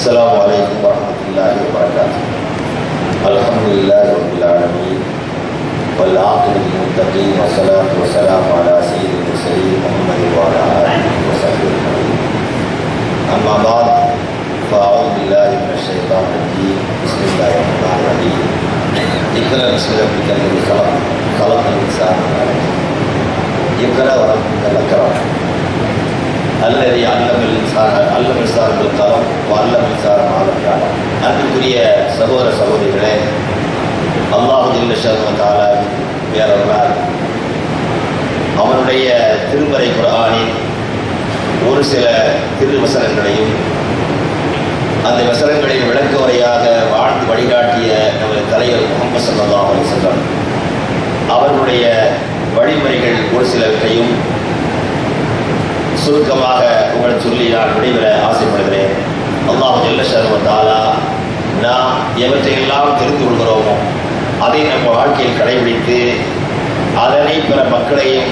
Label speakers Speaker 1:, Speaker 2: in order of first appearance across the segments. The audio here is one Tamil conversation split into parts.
Speaker 1: السلام عليكم ورحمة الله وبركاته. الحمد لله رب العالمين والعاقبة للمتقين والصلاة والسلام على سيد المرسلين محمد وعلى آله وصحبه أجمعين. أما بعد فأعوذ بالله من الشيطان الرجيم. بسم الله الرحمن الرحيم. اقرأ بسم ربك الذي خلق خلق الإنسان. من علق اقرأ وربك الأكرم. அல்லது அல்ல மின்சார அல்ல மின்சாரங்கள் தரம் அல்ல மின்சாரம் ஆளுக்கான அன்புக்குரிய சகோதர சகோதரிகளே அல்லாஹுதில்ல சர்வத்தால வேறொருவர் அவனுடைய திருமறை குரானின் ஒரு சில திருவசனங்களையும் அந்த வசனங்களை விளக்க உரையாக வாழ்ந்து வழிகாட்டிய நமது தலைவர் முகமது சல்லா அலிசல்லம் அவர்களுடைய வழிமுறைகள் ஒரு சிலவற்றையும் சுருக்கமாக உங்களை சொல்லி நான் விடைபெற ஆசைப்படுகிறேன். அல்லாஹ் ஜல்ல தாலா நாம் எவற்றையெல்லாம் தெரிந்து கொள்கிறோமோ அதை நம்ம வாழ்க்கையில் கடைபிடித்து அதனை பிற மக்களையும்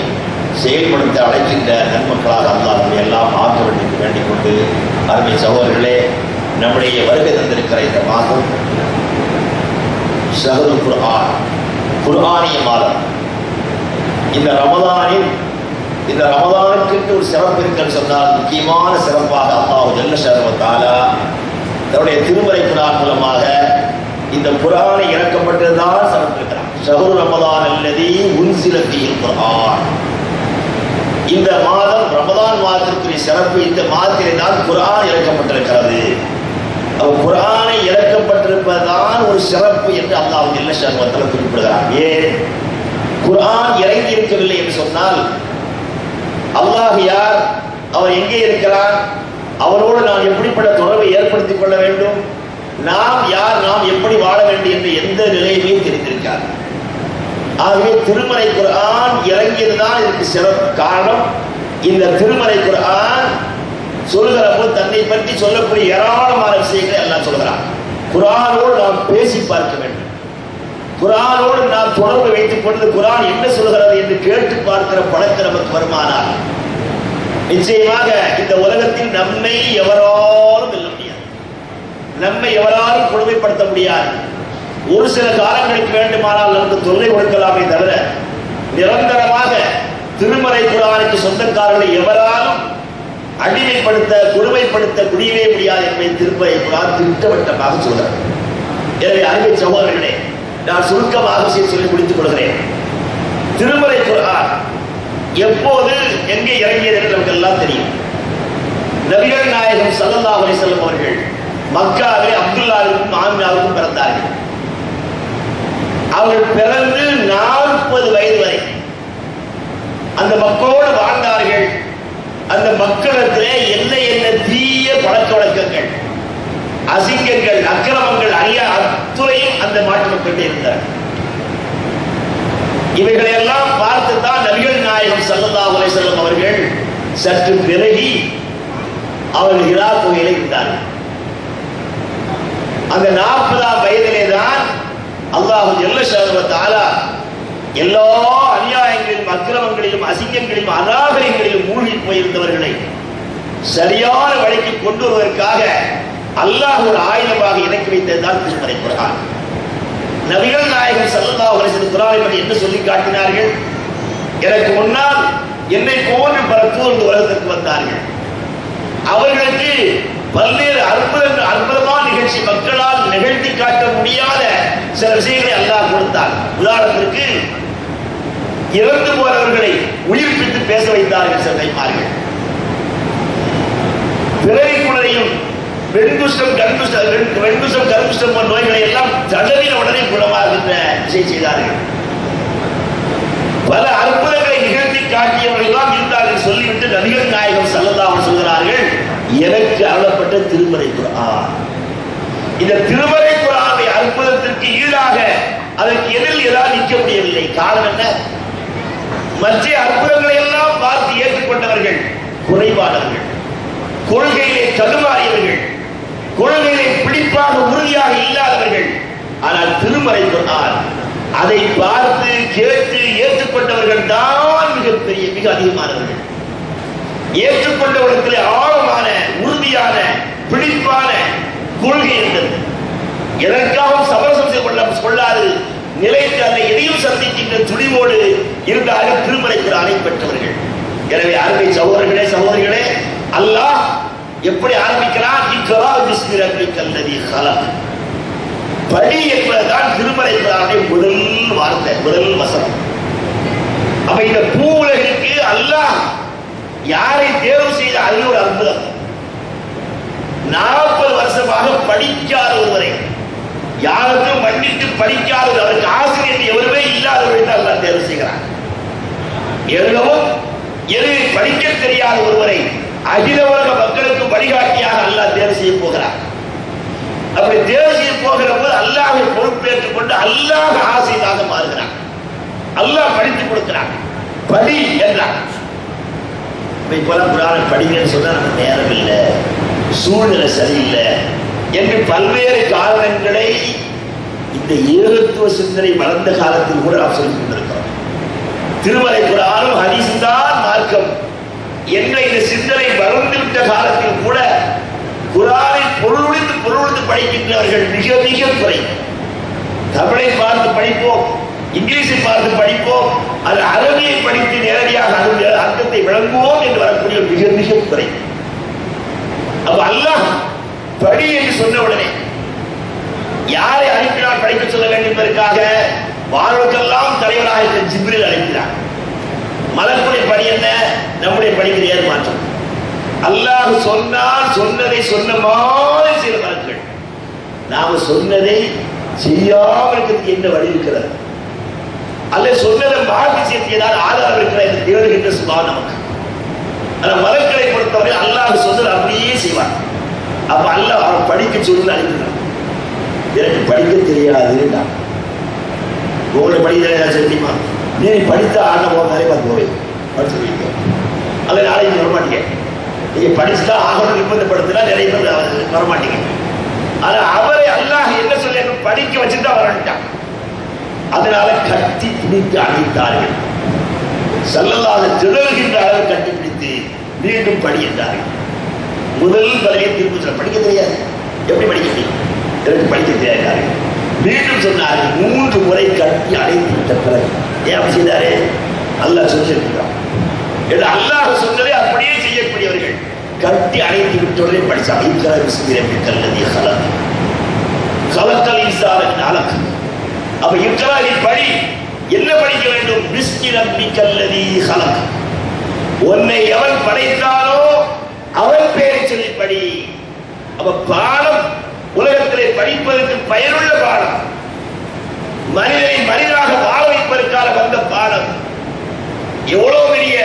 Speaker 1: செயல்படுத்த அழைக்கின்ற நன்மக்களாக அல்லாஹ் நம்மை எல்லாம் ஆக்க வேண்டும் வேண்டிக் கொண்டு அருமை சகோதரர்களே நம்முடைய வருகை தந்திருக்கிற இந்த மாதம் ஷஹருல் குர்ஆன் குர்ஆனிய மாதம். இந்த ரமதானில் இந்த ரமதானுக்கு ஒரு சிறப்பு இருக்குன்னு சொன்னால் முக்கியமான சிறப்பாக அல்லாஹ் ஜல்ல தன்னுடைய திருமறை குரான் மூலமாக இந்த குரானை இறக்கப்பட்டதுதான் சிறப்பிருக்கிறான் ஷஹரு ரமதான் அல்லது உன்சிலத்தியில் குரான் இந்த மாதம் ரமதான் மாதத்திற்குரிய சிறப்பு இந்த மாதத்திலே தான் குரான் இறக்கப்பட்டிருக்கிறது. குரானை இறக்கப்பட்டிருப்பதுதான் ஒரு சிறப்பு என்று அல்லாஹ் ஜல்ல ஷரவத்தாலா குறிப்பிடுகிறார் ஏன்? குரான் இறங்கி இருக்கவில்லை என்று சொன்னால் அல்லாஹ் யார்? அவர் எங்கே இருக்கிறார்? அவரோடு நாம் எப்படிப்பட்ட தொடர்பை ஏற்படுத்திக் கொள்ள வேண்டும்? நாம் யார்? நாம் எப்படி வாழ வேண்டும் என்று எந்த நிலையுமே தெரிந்திருக்கார். ஆகவே திருமலை குரான் இறங்கியதுதான் இதற்கு சிறப்பு காரணம். இந்த திருமலை குரான் சொல்கிற போது தன்னை பற்றி சொல்லக்கூடிய ஏராளமான விஷயங்களை எல்லாம் சொல்கிறான் குரானோடு நாம் பேசி பார்க்க வேண்டும். குரானோடு நாம் தொடர்பு வைத்துக் கொண்டு குரான் என்ன சொல்கிறது என்று கேட்டு பார்க்கிற பழக்கம் நமக்கு வருமானால் நிச்சயமாக இந்த உலகத்தில் நம்மை எவராலும் வெல்ல முடியாது. நம்மை எவராலும் கொடுமைப்படுத்த முடியாது. ஒரு சில காலங்களுக்கு வேண்டுமானால் நமக்கு தொல்லை கொடுக்கலாமே தவிர நிரந்தரமாக திருமலை குரானுக்கு சொந்தக்காரர்களை எவராலும் அடிமைப்படுத்த கொடுமைப்படுத்த முடியவே முடியாது என்பதை திருமறை குரான் திட்டவட்டமாக சொல்கிறார். எனவே அருமை சகோதரர்களே நான் சுருக்கமாக சொல்லி முடித்துக் கொள்கிறேன். திருமலை குரான் எப்போது எங்கே இறங்கியது என்று நமக்கு எல்லாம் தெரியும். நபிகள் நாயகம் சல்லல்லா அலிசல்லம் அவர்கள் மக்காவே அப்துல்லாவுக்கும் ஆமியாவுக்கும் பிறந்தார்கள். அவர்கள் பிறந்து நாற்பது வயது வரை அந்த மக்களோடு வாழ்ந்தார்கள். அந்த மக்களிடத்திலே என்ன என்ன தீய பழக்க வழக்கங்கள் அசிங்கங்கள் அக்கிரமங்கள் அறிய அத்துறையும் அந்த மாற்றம் மக்கள் இருந்தார் இவைகளையெல்லாம் பார்த்து தான் நபிகள் நாயகம் சல்லல்லா அலிசல்லம் அவர்கள் சற்று பிறகி அவர்கள் இரா கோயிலை இருந்தார்கள். அந்த நாற்பதாம் வயதிலே தான் அல்லாஹு எல்ல தாலா எல்லா அநியாயங்களிலும் அக்கிரமங்களிலும் அசிங்கங்களிலும் அநாகரிகங்களிலும் மூழ்கி போயிருந்தவர்களை சரியான வழிக்கு கொண்டு வருவதற்காக அல்லாஹ் ஒரு ஆயுதமாக இறக்கி வைத்ததுதான் திருமறை குரான் நபிகள் நாயகன் சல்லல்லா அலிசன் குரானை பற்றி என்ன சொல்லி காட்டினார்கள்? எனக்கு முன்னால் என்னை போன்று பல தூர்ந்து உலகத்திற்கு வந்தார்கள். அவர்களுக்கு பல்வேறு அற்புத அற்புதமான நிகழ்ச்சி மக்களால் நிகழ்த்தி காட்ட முடியாத சில விஷயங்களை அல்லாஹ் கொடுத்தார். உதாரணத்திற்கு இறந்து போனவர்களை உயிர்ப்பித்து பேச வைத்தார்கள் சில தைமார்கள். பிறவி வெண்குஷ்டம் கண்குஷ்டம் வெண்குஷ்டம் கருங்குஷ்டம் போன்ற நோய்களை எல்லாம் தடவின உடனே குணமாகின்ற விஷயம் செய்தார்கள். பல அற்புதங்களை நிகழ்த்தி காட்டியவர்கள் தான் இருந்தார்கள் சொல்லிவிட்டு நபிகள் நாயகம் சல்லல்லாமல் சொல்கிறார்கள் எனக்கு அருளப்பட்ட திருமறை குரான் இந்த திருமறை குரானை அற்புதத்திற்கு ஈடாக அதற்கு எதிரில் ஏதாவது நிற்க முடியவில்லை. காரணம் என்ன? மற்ற அற்புதங்களை எல்லாம் பார்த்து ஏற்றுக்கொண்டவர்கள் குறைபானவர்கள் கொள்கையிலே தடுமாறியவர்கள் குழந்தைகளை பிடிப்பாக உறுதியாக இல்லாதவர்கள். ஆனால் திருமறை சொன்னால் அதை பார்த்து கேட்டு ஏற்றுக்கொண்டவர்கள் தான் மிகப்பெரிய மிக அதிகமானவர்கள். ஏற்றுக்கொண்டவர்களுக்கு ஆழமான உறுதியான பிடிப்பான கொள்கை என்பது எதற்காகவும் சமரசம் செய்து கொள்ள கொள்ளாது நிலைத்து அதை எதையும் சந்திக்கின்ற துணிவோடு இருந்தாலும் திருமலை அணை பெற்றவர்கள். எனவே அருமை சகோதரர்களே சகோதரிகளே அல்லாஹ் எப்படி ஆரம்பிக்கிறான்? இக்கரா பிஸ்மி ஹலக் படி என்பதுதான் திருமலை குரானுடைய முதல் வார்த்தை முதல் வசனம். அப்ப இந்த பூ உலகிற்கு அல்லாஹ் யாரை தேர்வு செய்த அது ஒரு அற்புதம்? நாற்பது வருஷமாக படிக்காத ஒருவரை. யாருக்கும் மன்னித்து படிக்காத அவருக்கு ஆசிரியர் எவருமே இல்லாதவரை தான் அல்லாஹ் தேர்வு செய்கிறார் எழுதவும் எது படிக்க தெரியாத ஒருவரை அகில உலக மக்களுக்கு வழிகாட்டியாக அல்லாஹ் தேர்வு செய்ய போகிறார் அப்படி தேர்வு செய்ய போகிற போது அல்லாஹை பொறுப்பேற்றுக் கொண்டு அல்லாஹ் ஆசையாக மாறுகிறார் அல்லாஹ் படித்து கொடுக்கிறான். படி என்றான். இப்போலாம் புராணம் படிங்கன்னு சொன்னால் நமக்கு நேரம் இல்லை சூழ்நிலை சரியில்லை. என்று பல்வேறு காரணங்களை இந்த ஏகத்துவ சிந்தனை வளர்ந்த காலத்தில் கூட நாம் சொல்லிக் கொண்டிருக்கிறோம். திருமலை குரானும் ஹரிசுதான் மார்க்கம். என்ற இந்த சிந்தனை வளர்ந்துவிட்ட காலத்தில் கூட குரானை பொருளுடைந்து பொருளுடைந்து படிக்கின்றவர்கள் மிக மிக குறை. தமிழை பார்த்து படிப்போம் இங்கிலீஷை பார்த்து படிப்போம் அது அரபியை படித்து நேரடியாக அர்த்தத்தை விளங்குவோம் என்று வரக்கூடிய மிக மிக குறை. அப்ப அல்லாஹ் படி என்று சொன்ன உடனே யாரை அனுப்பினால் படிக்க சொல்ல வேண்டும் என்பதற்காக வாழ்வுக்கெல்லாம் தலைவராக இருக்கிற ஜிப்ரில் அழைக்கிறார். மலக்குடைய படி என்ன? நம்முடைய படிக்கு நேர் மாற்றம். அல்லாஹ் சொன்னால் சொன்னதை சொன்ன மாதிரி சில மலக்கள் நாம சொன்னதை செய்யாமல் இருக்கிறதுக்கு என்ன வழி இருக்கிறது? அல்ல சொன்னதை மாற்றி சேர்த்தியதால் ஆதாரம் இருக்கிற என்று தேடுகின்ற சுபாவம் நமக்கு. ஆனா மலக்களை பொறுத்தவரை அல்லாஹ் சொன்னது அப்படியே செய்வான். அப்ப அல்லாஹ் அவன் படிக்க சொல்லு அனுப்பினான் எனக்கு படிக்க தெரியாதுன்னா உங்களை படிக்க தெரியாது? தெரியுமா? நீ படித்த ஆகணும் போக நிறைய பார்த்து போவேன் படிச்சு அல்ல நாளைக்கு வர நீங்கள் நீங்க படிச்சுட்டா ஆகணும் நிர்பந்தப்படுத்தினா நிறைய பேர் வரமாட்டீங்க. வர அவரை அல்லாஹ் என்ன சொல்லணும் படிக்க வச்சுட்டு வரட்டான் அதனால கட்டி பிடித்து அழைத்தார்கள். செல்லல்லாத திணறுகின்ற அளவு கண்டுபிடித்து மீண்டும் படி என்றார்கள். முதல் தலையை திரும்ப சொல்ல படிக்க தெரியாது. எப்படி படிக்க முடியும்? எனக்கு படிக்க தெரியாது மீண்டும் சொன்னார் மூன்று முறை கட்டி அழைத்து விட்ட பிறகு. ஏன் செய்தாரே? அல்லாஹ் சொல்லியிருக்கிறான். என்று அல்லாஹ் சொன்னதை அப்படியே செய்யக்கூடியவர்கள் கட்டி அழைத்து விட்டவரை படிச்சா ஐக்கர விசுகிறேன் கல்லதி ஹலக் கலக்கல் இன்சாரின் அலக். அப்ப இக்கராலின் படி என்ன படிக்க வேண்டும்? பிஸ்மி நம்பி கல்லதி ஹலக் உன்னை எவன் படைத்தானோ அவன் பேரை சொல்லி படி. அப்ப பாடம் உலகத்திலே படிப்பதற்கு பயனுள்ள பாடம். மனிதனை மனிதனாக வாழ வைப்பதற்காக வந்த பாடம். எவ்வளவு பெரிய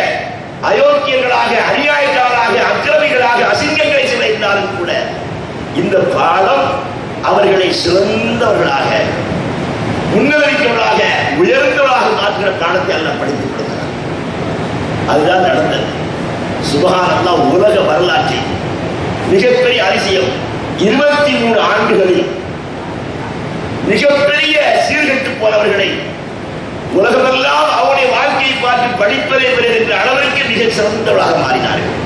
Speaker 1: அயோக்கியர்களாக அநியாயக்காரராக அக்கிரமிகளாக அசிங்கங்களை சிலைத்தாலும் கூட இந்த பாடம் அவர்களை சிறந்தவர்களாக முன்னறிவிக்கவர்களாக உயர்ந்தவர்களாக மாற்றுகிற பாடத்தை அல்ல படித்துக் கொடுக்கிறார். அதுதான் நடந்தது. சுபகானந்தா உலக வரலாற்றில் மிகப்பெரிய அதிசயம். இருபத்தி மூணு ஆண்டுகளில் மிகப்பெரிய சீர்கெட்டு போனவர்களை உலகமெல்லாம் அவருடைய வாழ்க்கையை பார்த்து படிப்பதை என்ற அளவிற்கு மிக சிறந்தவர்களாக மாறினார்கள்.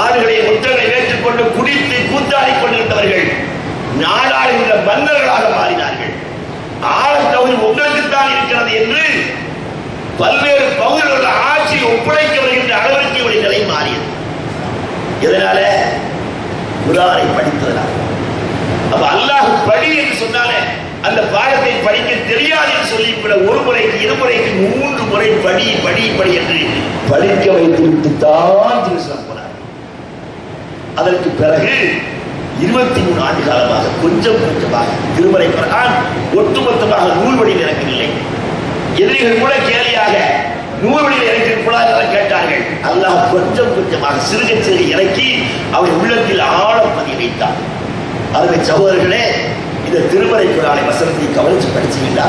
Speaker 1: ஆடுகளை முற்றங்களை ஏற்றுக்கொண்டு குடித்து கூத்தாடிக் கொண்டிருந்தவர்கள் நாடாளுகின்ற மன்னர்களாக மாறினார்கள். ஆழத்தகுதி உங்களுக்குத்தான் இருக்கிறது என்று பல்வேறு பகுதிகளில் ஆட்சி ஒப்படைக்க வருகின்ற அளவிற்கு இவருடைய நிலை மாறியது. இதனால குரானை படித்ததனால். அப்ப அல்லாஹ் படி என்று சொன்னாலே அந்த பாடத்தை படிக்க தெரியாது என்று சொல்லி சொல்லிவிட ஒரு முறைக்கு இருமுறைக்கு மூன்று முறை படி படி படி என்று படிக்க வைத்து விட்டு தான் திருசனம் போனார். அதற்கு பிறகு இருபத்தி மூணு ஆண்டு காலமாக கொஞ்சம் கொஞ்சமாக திருமலை குரான் ஒட்டுமொத்தமாக நூல் வழி நடக்கவில்லை எதிரிகள் கூட கேலியாக நூல் வழியில் இறக்கிருக்கூடாது கேட்டார்கள். அல்லாஹ் கொஞ்சம் கொஞ்சமாக சிறுக சிறுக இறக்கி அவன் உள்ளத்தில் ஆழம் பதிய வைத்தான் அருமை சகோதரர்களே இந்த திருமலை குரானை வசனத்தை கவனிச்சு படிச்சீங்கன்னா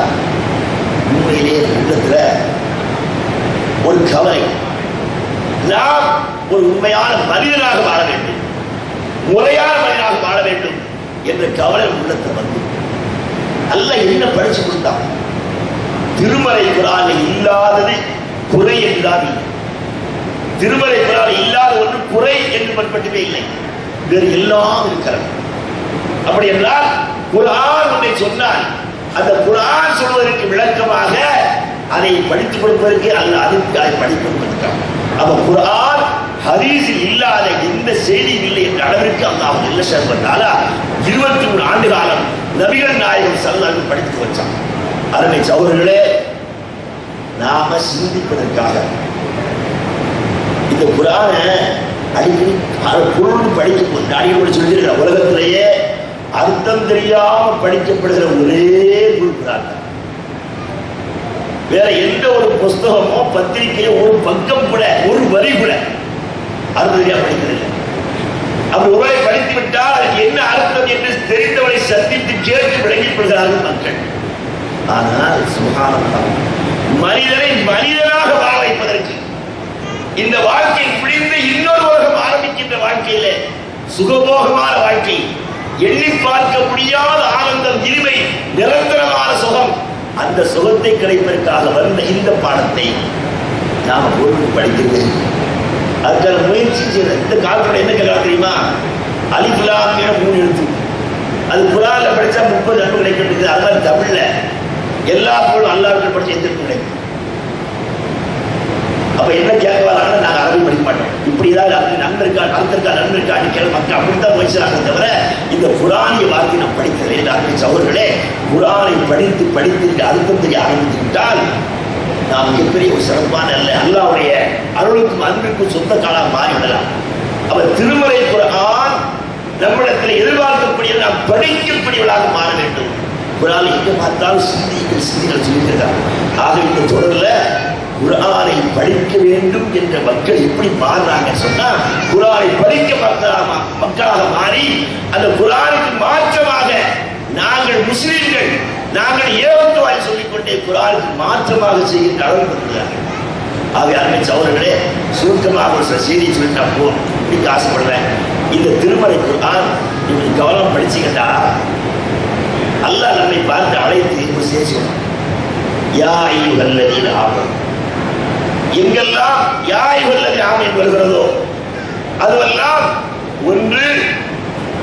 Speaker 1: உண்மையிலே உள்ளத்துல ஒரு கவலை நாம் ஒரு உண்மையான மனிதனாக வாழ வேண்டும் முறையான மனிதனாக வாழ வேண்டும் என்ற கவலை உள்ளத்தில் வந்து. அல்ல என்ன படிச்சு கொடுத்தான்? திருமலை குரானில் இல்லாதது குறை என்றுதான் இல்லை. திருமலை குரானில் இல்லாத ஒன்று குறை என்று மட்டுமே இல்லை. வேறு எல்லாம் இருக்கிறது. அப்படி என்றால் குரான் ஒன்றை சொன்னால் அந்த குரான் சொல்வதற்கு விளக்கமாக அதை படித்துக் கொடுப்பதற்கு அல்ல அதுக்கு அதை படித்துக் கொடுப்பதற்காக. அப்ப குரான் ஹரீஸில் இல்லாத எந்த செய்தியும் இல்லை என்ற அளவிற்கு அல்லாஹ் இல்ல சர்வத்தால இருபத்தி மூணு ஆண்டு காலம் நபிகள் நாயகம் சல்லாஹ் படித்து வச்சான் அருமை சௌர்களே நாம சிந்திப்பதற்காக. இந்த குரான அடிக்கடி பொருள் படிக்க அடிக்கடி சொல்லியிருக்கிற உலகத்திலேயே அர்த்தம் தெரியாம படிக்கப்படுகிற ஒரே நூல் குரான். வேற எந்த ஒரு புஸ்தகமோ பத்திரிகையோ ஒரு பக்கம் கூட ஒரு வரி கூட அர்த்தம் தெரியாம படிக்கிறது அவர் ஒருவரை படித்து விட்டால் அதுக்கு என்ன அர்த்தம் என்று தெரிந்தவரை சந்தித்து கேட்டு விளங்கிக் கொள்கிறார்கள் மக்கள். ஆனால் சுகானந்தம் மனிதனை மனிதனாக வாழ வைப்பதற்கு. இந்த வாழ்க்கை பிடிந்து இன்னொரு உலகம் ஆரம்பிக்கின்ற வாழ்க்கையில சுகபோகமான வாழ்க்கை. எண்ணி பார்க்க முடியாத ஆனந்தம் இனிமை நிரந்தரமான சுகம். அந்த சுகத்தை கிடைப்பதற்காக வந்த இந்த பாடத்தை நாம் ஒன்று படிக்கிறது அதுக்கான முயற்சி செய்யற இந்த காலத்தில் என்ன கேட்கலாம் தெரியுமா? அலிஃபுலாமிய மூணு எழுத்து. அது புலாவில் படித்தா முப்பது அன்பு கிடைக்கிறது அது மாதிரி எல்லா பொருளும் அல்லாவுக்கு படிச்ச எந்த கிடைக்கும் அப்ப என்ன கேட்க வராங்க நாங்க அரபி படிக்க மாட்டோம். இப்படிதான் அது நன்றிருக்கா நன்றிருக்கா நன்றிருக்கா அடிக்கிற மக்கள் அப்படித்தான் வயசாக தவிர இந்த குரானிய வார்த்தை நான் படிக்கிறேன் அருமை சகோதரர்களே குரானை படித்து படித்து அர்த்தம் தெரிய ஆரம்பித்து விட்டால் நாம் எப்படி ஒரு சிறப்பான அல்ல அல்லாவுடைய அருளுக்கும் அன்பிற்கும் சொந்தக்காலாக மாறிவிடலாம் அவர் திருமலை குரான் நம்மிடத்தில் எதிர்பார்க்கக்கூடிய நாம் படிக்கக்கூடியவர்களாக மாற வேண்டும். குரானை எங்கே பார்த்தாலும் சிந்திகள் சிந்திகள் சொல்லியிருக்கிறார் ஆக இந்த தொடரில் குரானை படிக்க வேண்டும் என்ற மக்கள் எப்படி மாறுறாங்க சொன்னா குரானை படிக்க மக்களாக மக்களாக மாறி அந்த குரானுக்கு மாற்றமாக நாங்கள் முஸ்லீம்கள் நாங்கள் ஏவத்துவாய் சொல்லிக்கொண்டே குரானுக்கு மாற்றமாக செய்கின்ற அளவு இருக்கிறார்கள் ஆகவே அருமை சௌரர்களே சுருக்கமாக ஒரு சில செய்தி சொல்லிட்டா போதும். இன்னைக்கு ஆசைப்படுவேன் இந்த திருமலை குரான் நீங்க கவனம் படிச்சீங்கன்னா அல்லாஹ் நம்மை பார்த்து அழைத்து ஒரு செய்தி யா ஐயுகல்லதீன ஆமன். எங்கெல்லாம் யா ஐயுகல்லதி ஆமன் வருகிறதோ அதுவெல்லாம் ஒன்று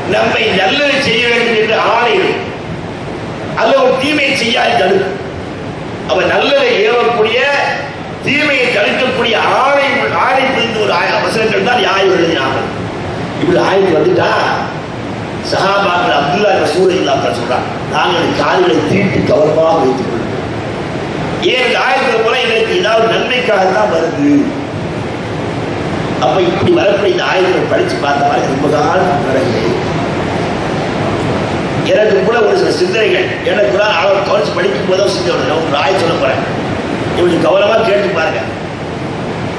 Speaker 1: நம்மை நல்லது செய்ய வேண்டும் என்று ஆணையிடும் அல்ல ஒரு தீமையை செய்யாது தடுக்கும். அவ நல்லதை ஏவக்கூடிய தீமையை தடுக்கக்கூடிய ஆணை ஆணை புரிந்து ஒரு ஆய- வசனங்கள் தான் யாய் எழுதினாங்க இப்படி ஆய்வு வந்துட்டா சஹாபாக்கள் அப்துல்லா ரசூல் இல்லாமல் சொல்றாங்க நாங்கள் கால்களை தீட்டு கவனமாக வைத்துக் கொள்வோம் ஏன் இந்த ஆயத்தில் போல எங்களுக்கு ஏதாவது நன்மைக்காகத்தான் வருது. அப்ப இப்படி வரக்கூடிய இந்த ஆயுதங்களை படிச்சு பார்த்த மாதிரி ரொம்ப காலம் வரவில்லை எனக்கு கூட ஒரு சில சிந்தனைகள் எனக்கு கூட அவர் கவனிச்சு படிக்கும் போதும் சிந்தனை ஒரு ஆய சொல்ல போறேன். இப்படி கவனமா கேட்டு பாருங்க.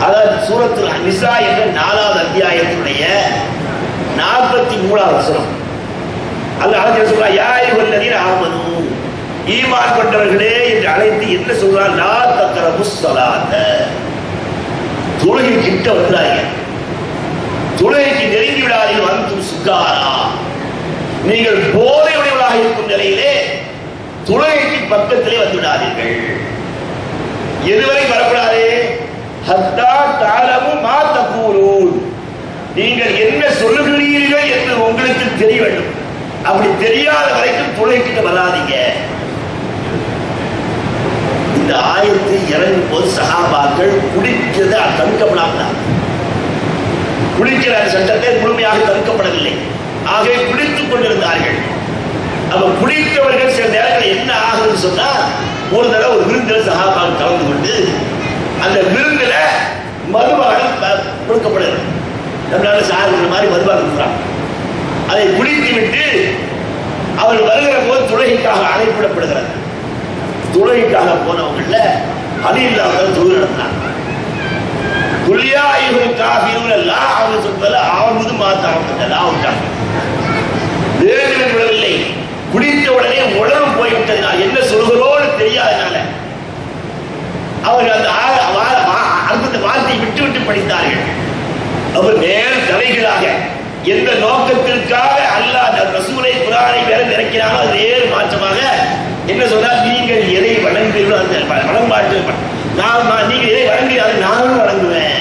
Speaker 1: அதாவது சூரத்தில் நிசா என்ற நாலாவது அத்தியாயத்தினுடைய நாற்பத்தி மூணாவது வசனம். அல்ல சொல்றா யாய் வல்லதீர் ஆமனு. ஈமான் கொண்டவர்களே என்று அழைத்து என்ன சொல்றான்? லா தக்கர முஸ்ஸலாத்த தொழுகை கிட்ட வந்துடாதீங்க தொழுகைக்கு நெருங்கி விடாதீர்கள் வந்து சுக்காரா. நீங்கள் போதை போதையுடையவர்களாக இருக்கும் நிலையிலே தொழுகைக்கு பக்கத்திலே வந்து விடாதீர்கள் எதுவரை வரக்கூடாது? ஹத்தா தாளமும் மா கூறும் நீங்கள் என்ன சொல்லுகிறீர்கள் என்று உங்களுக்கு தெரிய வேண்டும். அப்படி தெரியாத வரைக்கும் துளைக்கிட்டு வராதீங்க. இந்த ஆயத்தை இறங்கும் போது சகாபாக்கள் குடிக்கிறத தடுக்கப்படாமல் குடிக்கிற சட்டத்தை முழுமையாக தடுக்கப்படவில்லை. ஆகவே குடித்துக் கொண்டிருந்தார்கள். அப்ப குடித்தவர்கள் சில நேரங்கள் என்ன ஆகுதுன்னு சொன்னா ஒரு தடவை ஒரு விருந்தில் சகாபாக்கள் கலந்து கொண்டு அந்த விருந்தில் மதுபானம் ப- கொடுக்கப்படுகிறது. நம்மளால சாகுற மாதிரி மதுபானம் கொடுக்குறாங்க அதை குடித்துவிட்டு அவர் வருகிற போது துளைக்காக அழைப்பிடப்படுகிறார். துளைக்காக போனவங்கள அது இல்லாமல் தொழில் நடத்தினாங்க குல்லியா இவர்கள் காஃபியூர் எல்லாம் அவங்க சொல்றதுல ஆவுது மாத்தாங்க எல்லாம் விட்டாங்க வேறு விடவில்லை குடித்த உடனே உணர்வு போய்விட்டதுனால் என்ன சொல்கிறோன்னு தெரியாதனால அவர்கள் அந்த ஆ- வா- வார்த்தையை விட்டு விட்டு படித்தார்கள். அவர் நேர் தலைகளாக எந்த நோக்கத்திற்காக அல்லாஹ் அந்த ரசூலை குரானை வேற இறக்கினாலும் அது மாற்றமாக? என்ன சொன்னால் நீங்கள் எதை வணங்குகிறீர்களோ அந்த வ- நான் நான் நீங்கள் எதை வணங்குகிறீர்கள் நானும் வணங்குவேன்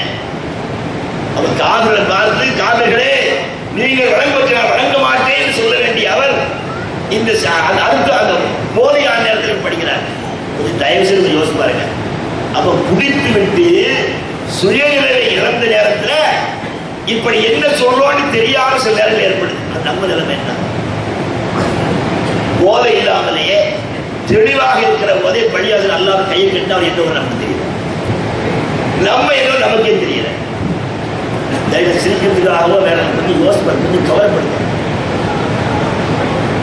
Speaker 1: அவர் காதலை பார்த்து காதல்களே நீங்கள் வழங்க நான் வணங்க மாட்டேன் என்று சொல்ல வேண்டிய அவர் இந்த அடுத்த அந்த போதையான நேரத்தில் படிக்கிறார். கொஞ்சம் தயவு செய்து யோசிச்சு பாருங்க. அப்ப குடித்து விட்டு சுயநிலை இழந்த நேரத்துல இப்படி என்ன சொல்றோம்னு தெரியாம சில நேரங்கள் ஏற்படுது. அது நம்ம நிலைமை என்ன? போதை இல்லாமலேயே தெளிவாக இருக்கிற போதே பழியாக நல்லா கையை கட்டு அவர் என்ன நமக்கு தெரியும் நம்ம ஏதோ நமக்கே தெரியல. சிரிக்கிறதுக்காகவோ வேற கொஞ்சம் யோசனை கொஞ்சம் கவலைப்படுத்த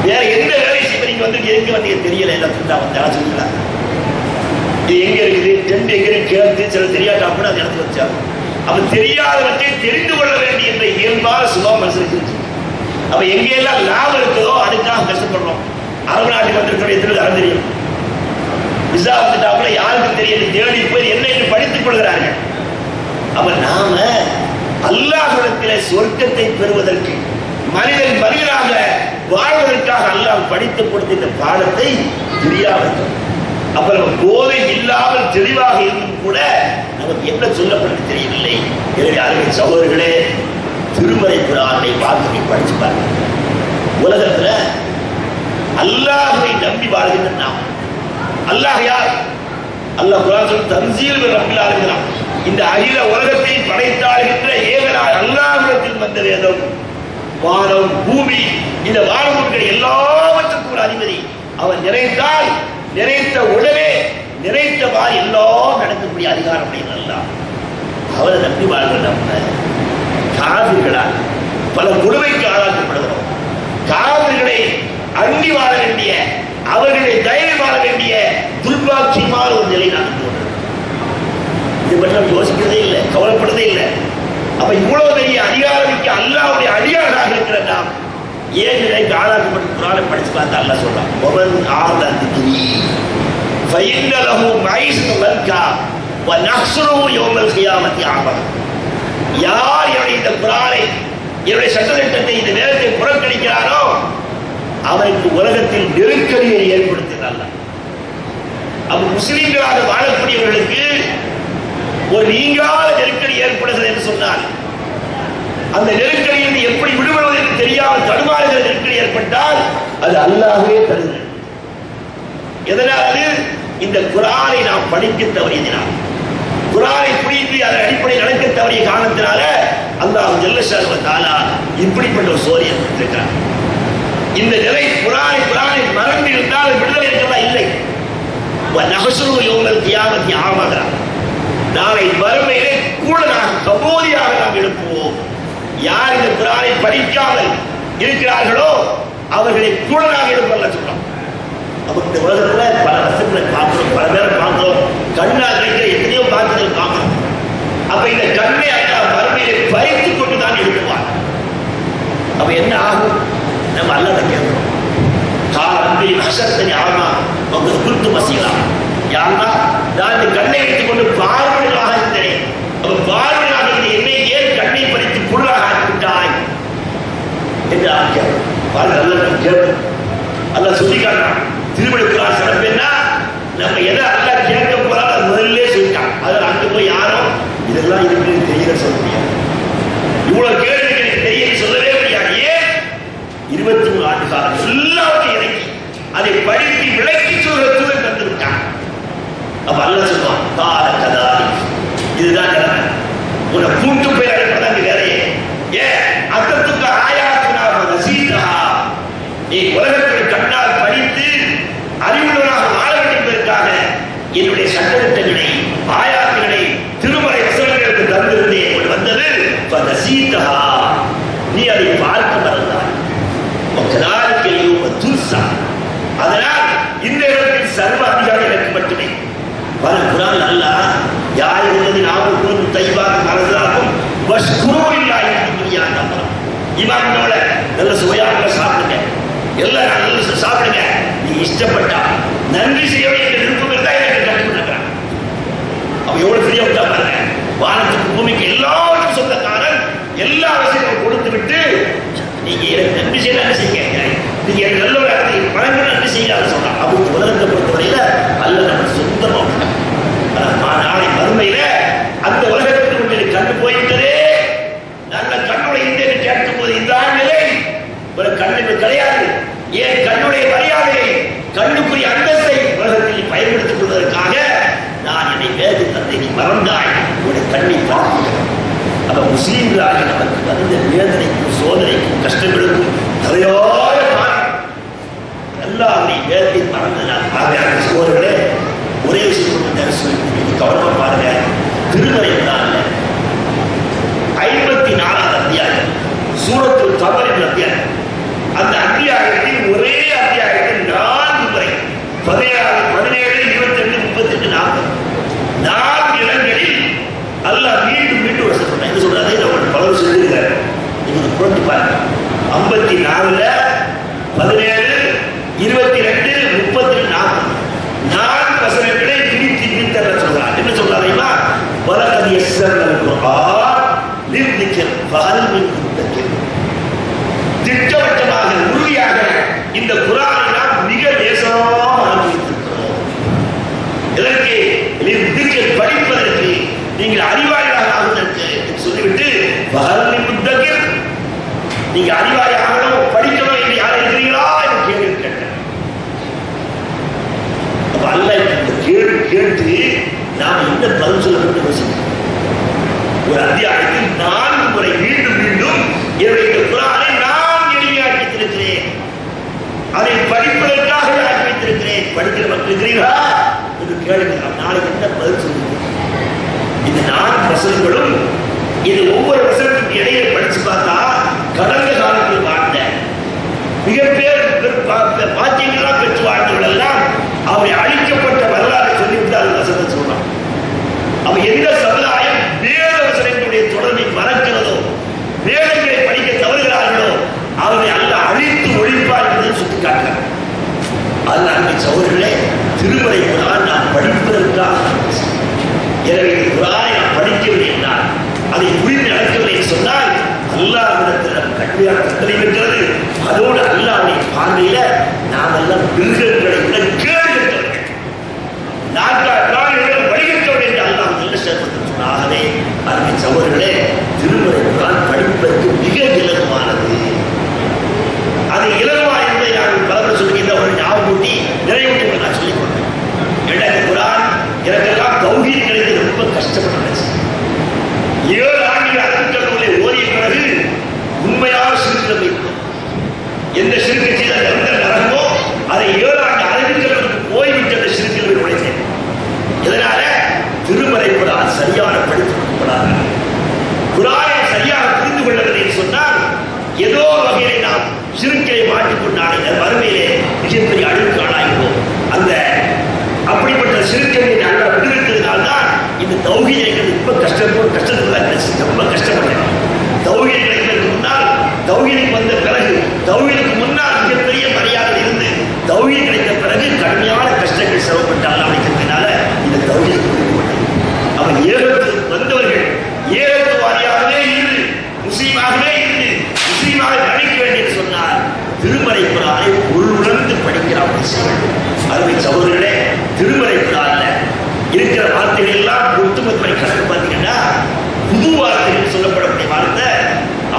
Speaker 1: வேற எந்த வேலை செய்ய நீங்க வந்து எங்க வந்தீங்க தெரியல எல்லாத்துக்கும் வந்து சொல்லிக்கலாம் இது எங்க இருக்குது? டென்ட் எங்க இருக்கு கேட்டு சில தெரியாட்டா கூட அந்த இடத்துல வச்சாங்க அப்ப தெரியாதவற்றை தெரிந்து கொள்ள வேண்டிய என்ற இயல்பான சுபம் மனசுக்கு அப்ப எங்கெல்லாம் லாபம் இருக்குதோ அதுக்காக கஷ்டப்படுறோம். அரபு நாட்டுக்கு வந்திருக்கிற எத்தனை அறம் தெரியும்? விசா வந்துட்டாப்புல யாருக்கு தெரியும் தேடி போய் என்ன என்று படித்துக் கொள்கிறார்கள். அப்ப நாம அல்லாஹிடத்திலே சொர்க்கத்தை பெறுவதற்கு மனிதன் மனிதனாக வாழ்வதற்காக அல்லாஹ் படித்து கொடுத்த இந்த பாடத்தை தெரியாமல் அப்ப நம்ம போதை இல்லாமல் தெளிவாக இருந்தும் கூட நமக்கு என்ன சொல்லப்பட்டு தெரியவில்லை. எனவே அருமை சகோதரர்களே திருமறை புராணை வார்த்தையை படிச்சு பாருங்க. உலகத்துல அல்லாஹை நம்பி வாழ்கின்ற நாம். அல்லாஹ் யார்? அல்லாஹ் குரான் சொல்லி தன்சீல் ஆளுகிறான் இந்த அகில உலகத்தை படைத்தாளுகின்ற ஏகனாய் அல்லாஹிடத்தில் வந்த வேதம் வானம் பூமி இந்த வானம் எல்லாவற்றுக்கும் ஒரு அதிபதி. அவன் நினைத்தால் நினைத்த உடனே நினைத்தவாறு எல்லாம் நடக்கக்கூடிய அதிகாரம் அப்படின்னா அவரை நம்பி வாழ்கிற நம்ம. காவிர்களால் பல கொடுமைக்கு ஆளாக்கப்படுகிறோம் காவிர்களை அண்டி வாழ வேண்டிய அவர்களை தயவு வாழ வேண்டிய துர்பாட்சியமான ஒரு நிலை நான் இது பற்றி நம்ம யோசிக்கிறதே இல்லை கவலைப்படுறதே இல்லை. அப்ப இவ்வளவு பெரிய அதிகாரமிக்க அல்லாவுடைய அடியாராக இருக்கிற நாம். ஏன் நிலைக்கு ஆளாக்கப்பட்டு குரானை படிச்சு பார்த்தா அல்ல சொல்றான்? ஒவன் ஆர்ந்த திகிரி ஃபைன்னலஹு மைஸு மல்கா வ நஹ்சுருஹு யௌமல் கியாமத்தி யார் என்னுடைய இந்த குரானை என்னுடைய சட்டத்திட்டத்தை இந்த நேரத்தை புறக்கணிக்கிறாரோ அவருக்கு உலகத்தில் நெருக்கடியை ஏற்படுத்தினார் அப்ப முஸ்லிம்களாக வாழக்கூடியவர்களுக்கு ஒரு நீங்காத நெருக்கடி ஏற்படுகிறது என்று சொன்னார் அந்த நெருக்கடியில் எப்படி விடுபடுவது என்று தெரியாமல் தடுமாறுகிற நெருக்கடி ஏற்பட்டால் அது அல்லாஹே தருகிறது. எதனால்? இந்த குரானை நாம் படிக்க தவறியதினால். குரானை புரிந்து அதன் அடிப்படையில் நடக்க தவறிய காரணத்தினால அல்லாஹ் ஜெல்லஷாக தாலா இப்படிப்பட்ட ஒரு சோரி இருக்கிறார் இந்த நிலை குரானை குரானை மறந்து இருந்தால் விடுதலை இருக்கிறதா இல்லை. நகசுரு யோகல் தியாகத்தை ஆமாகிறார் நாளை வறுமையிலே கூடனாக கபோதியாக நாம் எழுப்புவோம். யார் இந்த குரானை படிக்காமல் இருக்கிறார்களோ அவர்களை கூடனாக எடுப்பார்கள் சொல்றோம் அப்ப இந்த உலகத்துல பல வசங்களை பார்க்கிறோம் பல பேரை பார்க்கிறோம். கண்ணா கிடைக்கிற எத்தனையோ பார்க்கிறதை பார்க்கிறோம். அப்ப இந்த கண்ணை அந்த வறுமையிலே பறித்து கொண்டு தான் எழுப்புவார் அப்ப என்ன ஆகும்? நம்ம அல்லத கேட்கிறோம். கால் அன்பை நசத்தனி ஆமா உங்க குறித்து மசிக்கலாம் யாருன்னா நான் இந்த கண்ணை வைத்துக் கொண்டு பார்வையாக என்று ஆக்கியம் பாரு நல்ல கேட்கும் அல்ல சொல்லி காட்டுறான் திருவிழுக்கிறான் சிறப்பு நம்ம எதை அல்ல கேட்க போறாலும் அது முதல்ல சொல்லிட்டான். அதில் அங்க போய் யாரும் இதெல்லாம் இருக்குன்னு தெரியல சொல்ல முடியாது. இவ்வளவு கேள்வி எனக்கு தெரியல சொல்லவே முடியாது. ஏன்? இருபத்தி மூணு ஆண்டு காலம் எல்லாத்தையும் இறங்கி அதை படித்து விளக்கி சொல்ற தூதர் தந்திருக்கான் அப்ப அல்ல சொல்லுவான் கால கதா இதுதான் நிலைமை உன்னை கூட்டு போய் அழைப்பதான் வேலையே ஏன் அத்தத்துக்கு ஆயாத்தினாக ரசீதா நீ உலகத்தில் கண்ணால் படித்து அறிவுள்ளவனாக வாழ வேண்டும் என்பதற்காக என்னுடைய சட்டத்திட்டங்களை ஆயாத்துகளை திருமலை வசனங்களுக்கு தந்திருந்தேன் கொண்டு வந்தது ரசீதா நீ அதை பார்க்க மறந்தாய். கதாலிக்க துர்சா அதனால் இந்த இடத்தில் சர்வ அதிகாரம் எனக்கு மட்டுமே. பல குரான் அல்ல யார் இருந்தது நாமுக்கும் தைவாக மறந்தாகும் வஷ்குரோ இல்லா என்று துணியா நம்புறோம் இமானோட நல்ல சுவையாக சாப்பிடுங்க. எல்லாம் நல்ல சாப்பிடுங்க. நீ இஷ்டப்பட்டா நன்றி செய்ய வேண்டும் விருப்பம் இருந்தா எனக்கு கற்றுக்கொண்டிருக்கிறான் அவன் எவ்வளவு பெரிய விட்டா பாருங்க வானத்துக்கு பூமிக்கு எல்லாருக்கும் சொந்தக்காரன் எல்லா விஷயத்தையும் கொடுத்து விட்டு நீங்க எனக்கு நன்றி செய்ய நன்றி செய்யுங்க நீங்க எனக்கு நல்ல ஒரு பழங்கள் நன்றி செய்யாத சொல்றான் அவங்க உலகத்தை பொறுத்தவரையில அல்ல நம்ம சொந்தமா. நாளை மறுமையில அந்த உலகத்துக்கு கண்ணு போயிட்டதே நல்ல கண்ணுடைய இந்த கேட்கும் போது இந்த நிலை ஒரு கண்ணுக்கு கிடையாது. ஏன் கண்ணுடைய மரியாதை என்பதை நீ மறந்தாய். உன்னுடைய கண்ணை பார்க்கிறது அப்ப முஸ்லீம்களாக நமக்கு வந்த வேதனைக்கும் சோதனைக்கும் கஷ்டங்களுக்கும் தலையாய காரணம். அல்லாஹ் வேதனை மறந்தனால் ஆகையான சோதர்களே ஒரே விஷயம் கொண்டு நீ கவனமா பாருங்க. திருமறை தான் ஐம்பத்தி நாலாவது அத்தியாயம். சூரத்தில் தவறின் அத்தியாயம். கொடுத்து பாருங்க. ஐம்பத்தி நாலுல பதினேழு இருபத்தி ரெண்டு முப்பத்தி நாற்பது நாலு வசனங்களை பிரித்து பிரித்தர சொல்றான் என்ன சொல்றாருமா வலகதி எஸ்எல் குரான் நிர்மிக்கல் வாழ்வின் திட்டவட்டமாக உறுதியாக இந்த குரல் நீ அறிவாய் ஆகணும் படிக்கணும் என்று யார் இருக்கிறீங்களா என்று கேள்வி கேட்டேன். அப்ப இந்த கேள்வி கேட்டு நாம் என்ன பதில் சொல்ல வேண்டும் யோசிக்கணும் ஒரு அத்தியாயத்தில் நான்கு முறை மீண்டும் மீண்டும் என்னுடைய குரானை நான் எளிமையாக்கி வைத்திருக்கிறேன். அதை படிப்பதற்காக ஆக்கி வைத்திருக்கிறேன். படிக்கிற மக்கள் இருக்கிறீர்களா என்று கேளுங்கள். நாளைக்கு என்ன பதில் சொல்லுங்க இந்த நான்கு வசனங்களும் இது ஒவ்வொரு வசனத்துக்கு இடையில படிச்சு பார்த்தா கடந்த காலத்தில் வாழ்ந்த மிக பேர் பெற்று வாழ்ந்தவர்கள் எல்லாம் அவரை அழிக்கப்பட்ட வரலாறு சொல்லிவிட்டார் அது சொல்றான் அவன் எந்த சமுதாயம் வேத வசனங்களுடைய தொடர்பை மறக்கிறதோ வேதங்களை படிக்க தவறுகிறார்களோ அவரை அல்ல அழித்து ஒழிப்பார் என்பதை சுட்டிக்காட்டுகிறார் அது அன்பை சகோதரர்களே திருமலை குரான் நாம் படிப்பதற்காக எனவே குரானை நாம் படிக்கவில்லை என்றால் அதை புரிந்து நடக்கவில்லை சொன்னால் அல்லாஹ்விடத்தில் நம் கடுமையான கட்டளை இருக்கிறது? அதோடு அல்லாவுடைய பார்வையில நாம் எல்லாம் மிருகங்களை விட கேடுகின்றவர்கள் நான்கால் வழிகின்றவர்கள் என்று அல்லாஹ் நல்ல சேர்ப்பதற்கு ஆகவே அருமை சகோதரர்களே திருமலை குரான் படிப்பதற்கு மிக இலகுவானது. அது இலகுவா என்பதை நான் பலரும் சொல்கின்ற ஒரு ஞாபகூட்டி நிறைவுட்டி நான் சொல்லிக் கொண்டேன் எனக்கு குரான் எனக்கெல்லாம் தௌஹீத் கிடைத்து ரொம்ப கஷ்டப்பட்டு ஏழு ஆண்டுகள் அறக்கட்டளை ஓதிய பிறகு உண்மையான சிறுத்தை வைக்கும் எந்த சிறுக்கை செய்தால் எந்த நரகமோ அதை ஏழாண்டு ஆண்டு அறிவிக்கிறதுக்கு போய்விட்டு அந்த சிறுக்கில் உழைத்தேன். இதனால திருமறை குரான் சரியான படித்து குரானை சரியாக புரிந்து கொள்ளவில்லை சொன்னால் ஏதோ வகையிலே நாம் சிறுக்கிலை மாட்டிக்கொண்டால் இந்த வறுமையிலே மிகப்பெரிய அழுக்கு ஆளாகிறோம் அந்த அப்படிப்பட்ட சிறுக்கை நல்லா விடுவித்ததுனால தான் இந்த தௌகியை கிடைக்கிறது ரொம்ப கஷ்டம் கஷ்டத்தில் ரொம்ப கஷ்டப்பட்டேன் தௌஹீதுக்கு வந்த பிறகு தௌஹீதுக்கு முன்னால் மிகப்பெரிய மரியாதை இருந்து தௌஹீத் கிடைத்த பிறகு கடுமையான கஷ்டங்கள் சிரமப்பட்டு அல்லாஹ் வைக்கிறதுனால இந்த தௌஹீத் அவன் ஏகத்துக்கு வந்தவர்கள் ஏகத்துவாரியாகவே இருந்து முஸ்லீமாகவே இருந்து முஸ்லீமாக நடிக்க வேண்டும் சொன்னார் திருமலை குரானை உள்உணர்ந்து படிக்கிறார் முஸ்லீம்கள் அருமை சகோதரர்களே திருமலை குரான்ல இருக்கிற வார்த்தைகள் எல்லாம் ஒட்டுமொத்தமை கணக்கு பார்த்தீங்கன்னா புது வார்த்தைகள் சொல்லப்படக்கூடிய வார்த்தை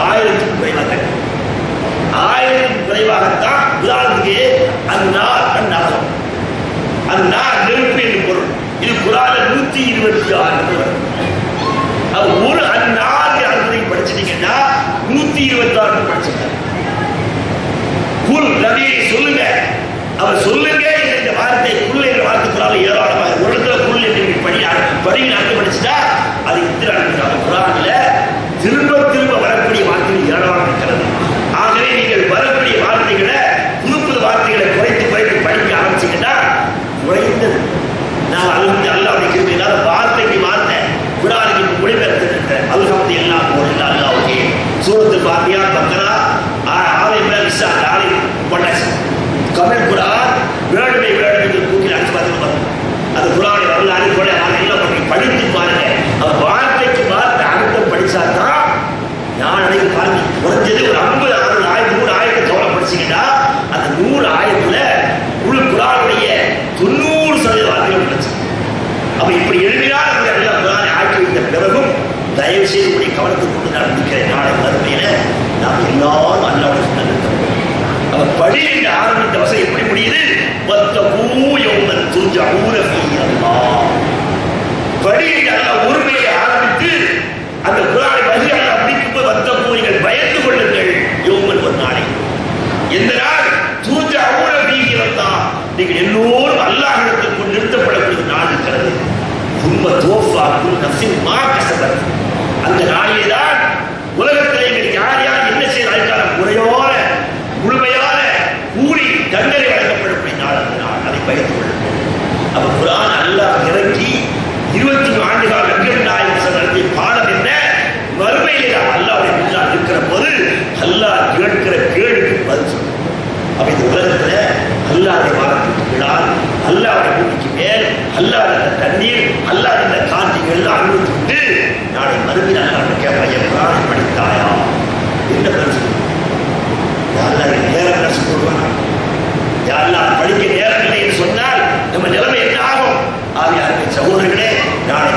Speaker 1: ஆயிரத்துக்கும் குறைவாக ஆயிரத்துக்கும் குறைவாகத்தான் உதாரணத்துக்கு அந்நாள் அந்நகரம் அந்நாள் நெருப்பு என்று பொருள் இது குரான நூத்தி இருபத்தி ஆறு வரும் அது ஒரு அந்நான்கு அறுபதை படிச்சிட்டீங்கன்னா நூத்தி இருபத்தி ஆறு படிச்சுங்க குல் நபியை சொல்லுங்க. அவர் சொல்லுங்க இந்த வார்த்தை குல் என்ற வார்த்தை குரான் ஏராளமாக ஒரு இடத்துல குல் என்று இப்படி படி படியில் படிச்சுட்டா அது இத்திர அர்த்தம் குரான்ல திரும்ப திரும்ப வரக்கூடிய வார்த்தைகள் ஏராளமாக இருக்கிறது. ஆகவே நீங்கள் வரக்கூடிய வார்த்தைகளை புது புது வார்த்தைகளை குறைத்து குறைத்து படிக்க ஆரம்பிச்சீங்கன்னா குறைந்தது. நான் அல்லாஹ் அல்லாஹ்வுடைய கிருபையினால வார்த்தைக்கு வார்த்தை குரானுக்கு மொழிபெயர்த்திருக்கிறேன் அல்ஹம்து எல்லாம் போடல அல்லாஹ்வுக்கு சூரத்து பாத்தியா பக்கரா ஆலை இப்ராஹிம் இஸ்ஸா ஆலை போட்டாச்சு கமல் குரான் வேடுமை வேடுமை என்று கூட்டி அடிச்சு பார்த்து அது குரானை வரலாறு கூட எல்லாம் பண்ணி படித்து பாருங்க அவர் வார்த்தைக்கு வார்த்தை அர்த்தம் படிச்சா தான் நான் அன்னைக்கு பாருங்க குறைஞ்சது ஒரு ஐம்பது அறுபது ஆயிரத்தி நூறு ஆயிரத்தை கவலை படிச்சீங்கன்னா அந்த நூறு ஆயிரத்துல முழு குரானுடைய தொண்ணூறு சதவீத வார்த்தைகள் படிச்சு அப்ப இப்படி எளிமையான முறை எல்லாம் குரானை ஆக்கி வைத்த பிறகும் தயவு செய்து உடைய கவனத்துக்கு கொண்டு நடந்திருக்கிற நாளை மறுமையில நாம் எல்லாரும் அல்லாவுடைய சொன்ன அவர் படி என்று ஆரம்பித்த வசதி எப்படி முடியுது ஒத்த பூயவுமன் துஞ்ச ஊரகி அல்லா படி என்று அல்ல உரிமையை ஆரம்பித்து அந்த குரானை வகி அல்ல முடிக்கும்போது வத்த பூரிகள் பயந்து கொள்ளுங்கள் யோமன் ஒரு நாளை எந்த நாள் தூஞ்ச ஊரகி அல்லா நீங்கள் எல்லோரும் அல்லாஹிடத்தில் கொண்டு நிறுத்தப்படக்கூடிய நாள் இருக்கிறது. துன்ப தோஃபாக்கும் குல் மா கசபர் அந்த நாளிலே தான் உலகத்திலே நீங்கள் யார் யார் என்ன செய்தால் முறையோட முழுமையான கூலி தண்டனை வழங்கப்படக்கூடிய நாள் அந்த நாள். அதை பயந்து கொள்ளுங்கள். அப்போ குரான் அல்லாத தண்ணீர் அல்லாத காந்திகள் அனுபவித்து நாளை மறுபடியும் அல்லாட்ட கேட்பாய் குரானை படித்தாயா என்ன பரிசு யாரெல்லாம் நேரம் பரிசு போடுவாங்க யாரெல்லாம் படிக்க நேரம் இல்லை என்று சொன்னால் நம்ம நிலைமை என்ன ஆகும்? ஆகிய சகோதரர்களே நாளை